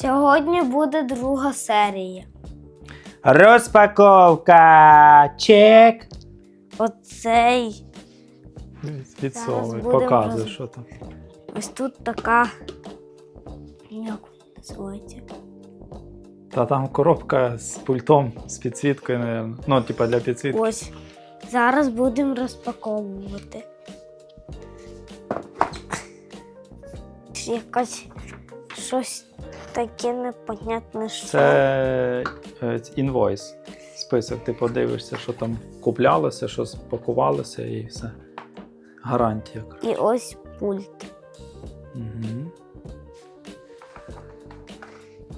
Сьогодні буде друга серія. Розпаковка. Чек. Оцей. Відсовуй, будемо показуй, роз- що там. Ось тут така. Як вона називається? Та там коробка з пультом, з підсвіткою, мабуть. Ну, типа для підсвітки. Ось. Зараз будемо розпаковувати. Якась щось таке непонятне, що. Це е, інвойс. Список. Ти подивишся, що там куплялося, що спакувалося і все. Гарантія. І ось пульт. Угу.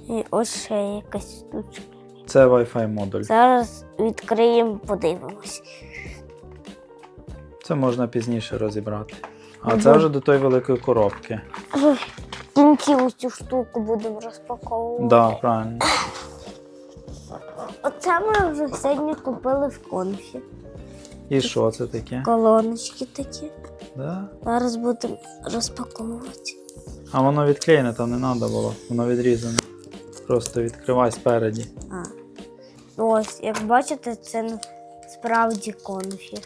І ось ще якась штучка. Це Wi-Fi модуль. Зараз відкриємо, подивимось. Це можна пізніше розібрати. А Мгм. це вже до тої великої коробки. Ой, кінці ось цю штуку будемо розпаковувати. Да, правильно. Оце ми вже сьогодні купили в конфі. І що це таке? Колоночки такі. Да? Зараз будемо розпаковувати. А воно відклеєне, там не треба було, воно відрізане. Просто відкривай спереді. А. Ось, як бачите, це справді конфі.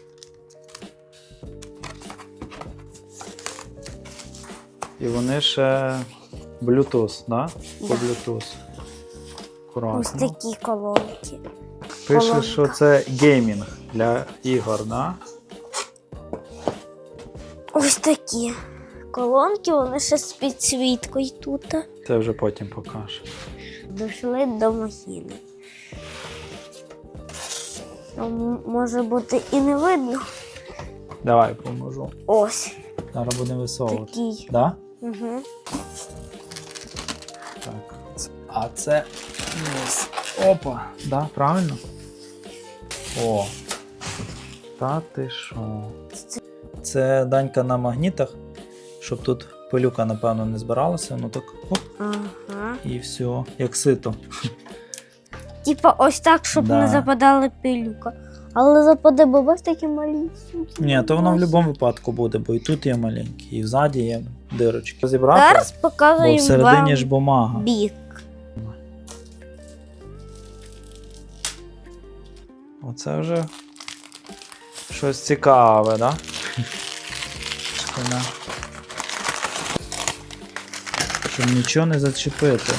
І вони ще Bluetooth, да? По Да. Bluetooth. Ось Акуратно. такі колонки. Пише, що це геймінг для ігор, да? Ось такі колонки, вони ще з підсвіткою тут. Це вже потім покаже. Дійшли до махіни. Там може бути і не видно. Давай поможу. Ось Зараз будемо висовувати. такий. Да? Угу. Так. А це низ. Опа. Да, правильно? О. Та ти що? Це данька на магнітах, щоб тут пилюка, напевно, не збиралася. Ну так оп, Ага. і все, як сито. Типа ось так, щоб Да. не западала пилюка. Але западе, ось такі малі. Ні, то воно в будь-якому випадку буде, бо і тут є маленькі, і взаді є дирочки. Розібрати, Зараз бо показуємо всередині вам ж бумага. бік. Оце вже щось цікаве, да? Да. Щоб нічого не зачепити.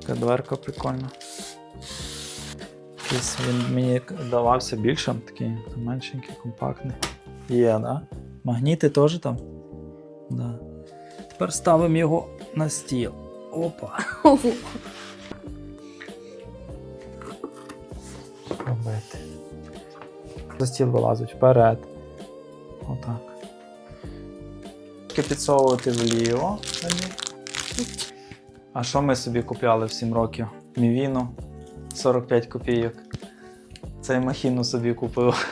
Така дверка прикольна. Якийсь він мені давався більшим, такий меншенький, компактний. Є, да? Магніти теж там? Да. Тепер ставимо його на стіл. Опа. робити. За стіл вилазить вперед. Отак. Тільки підсовувати вліво. А що ми собі купляли в 7 років? Мівіну 45 копійок. Цей махіну собі купив.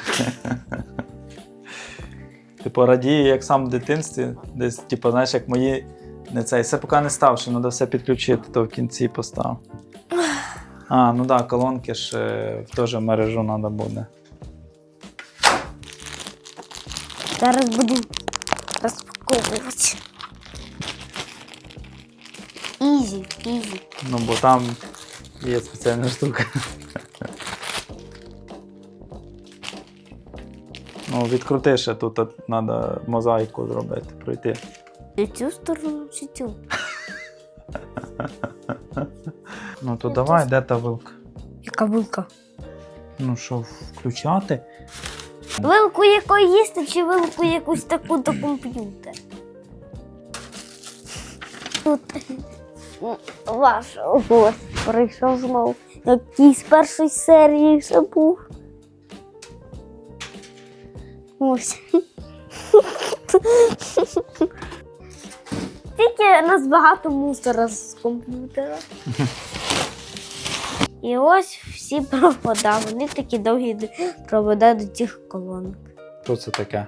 Типу радію, як сам в дитинстві, десь, типу, знаєш, як мої. Не цей. Це поки не став, що треба все підключити, то в кінці постав. А, ну так, да, колонки ж е, теж в мережу треба буде. Зараз будемо розпаковувати. Ізі, ізі. Ну, бо там є спеціальна штука. Ну, відкрути ще тут треба мозаїку зробити, пройти. І цю сторону чи цю? Ну то давай, де та вилка? Яка вилка? Ну що, включати? Вилку якої їсти чи вилку якусь таку до комп'ютера? Тут ваш гость прийшов знову. Який з першої серії ще був. Ось. Тільки у нас багато мусора з комп'ютера. І ось всі провода. Вони такі довгі провода до тих колонок. Що це таке?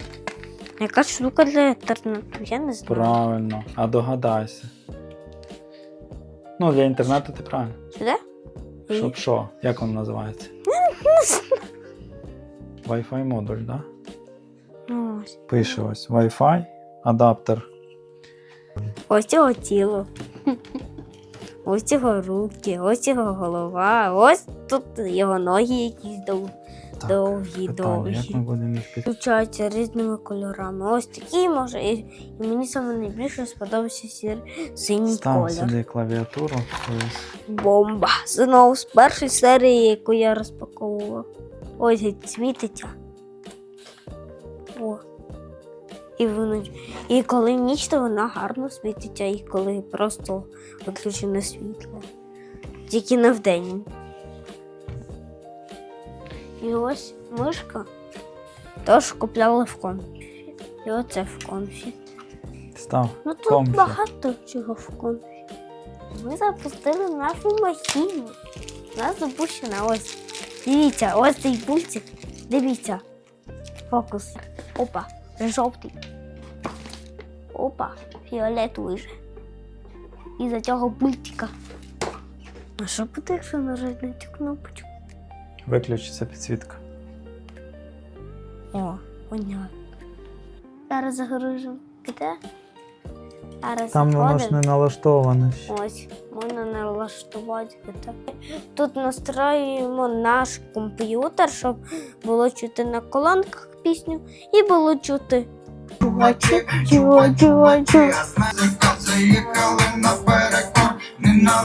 Яка штука для інтернету? Я не знаю. Правильно. А догадайся. Ну, для інтернету ти правильно. Де? Щоб що? Як воно називається? Wi-Fi модуль, так? Да? Ну, Ось. Пише ось Wi-Fi, адаптер. Ось цього тіло. Ось його руки, ось його голова, ось тут його ноги якісь дов... Так, довгі, Питаю, як довгі. ми будемо їх під... Включаються різними кольорами. Ось такі може. І, і мені саме найбільше сподобався сір... синій Став колір. сюди клавіатуру. Бомба. Знову з першої серії, яку я розпаковував. Ось світиться. О. І, воно... і коли ніч, то вона гарно світиться, і коли просто виключене світло. Тільки не вдень. І ось мишка. Тож купляли в конфі. І оце в конфі. Став. Ну тут Комфі. багато чого в конфі. Ми запустили нашу махіну. У нас запущена ось. Дивіться, ось цей пультик. Дивіться. Фокус. Опа, жовтий. Опа, фіолетовий же. І за цього пультика. А що буде, якщо нажати на цю кнопочку? Виключиться підсвітка. О, понятно. Зараз загружу. Де? Зараз Там воно ж не налаштоване ще. Ось, можна налаштувати. Тут настроюємо наш комп'ютер, щоб було чути на колонках пісню і було чути. Чувачі, чувачі, чува, чува. Заїхали наперед,